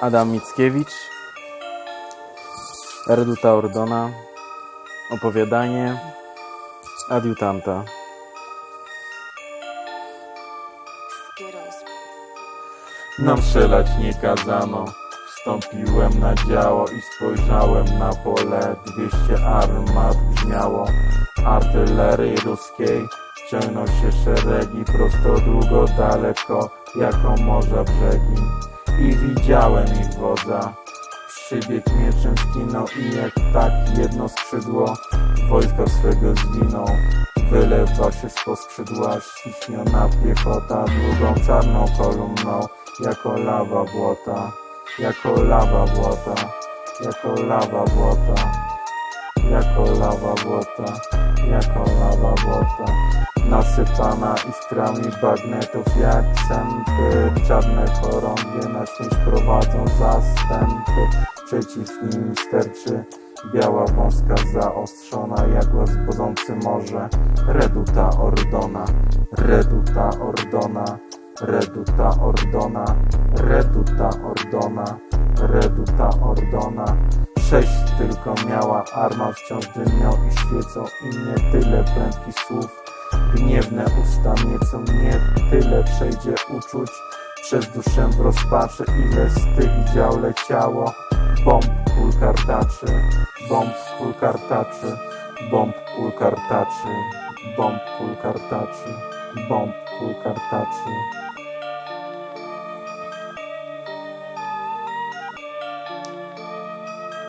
Adam Mickiewicz, Reduta Ordona, opowiadanie adiutanta. Nam strzelać nie kazano. Wstąpiłem na działo i spojrzałem na pole. 200 armat brzmiało. Artylerii ruskiej Ciągną się szeregi prosto długo daleko Jako morza brzegi I widziałem ich wodza. Przybieg mieczem skinął i jak tak jedno skrzydło. Wojska swego zwinął Wylewa się z skrzydła ściśniona piechota Długą czarną kolumną Jako lawa błota Jako lawa błota Jako lawa błota Jako lawa błota Jako lawa błota Nasypana iskrami bagnetów jak sępy Czarne chorągie na śmierć prowadzą zastępy. Przeciw nim sterczy Biała wąska zaostrzona jak wodzący morze. Reduta Ordona Reduta Ordona Reduta Ordona Reduta Ordona Reduta Ordona. Sześć tylko miała arma wciąż dymią i świecą I nie tyle prędkich słów Gniewne usta miecą Nie tyle przejdzie uczuć. Przez duszę w rozpaczy Ile tych dział leciało. Bomb kul kartaczy Bomb kul kartaczy Bomb kul kartaczy Bomb kul kartaczy Bomb kul kartaczy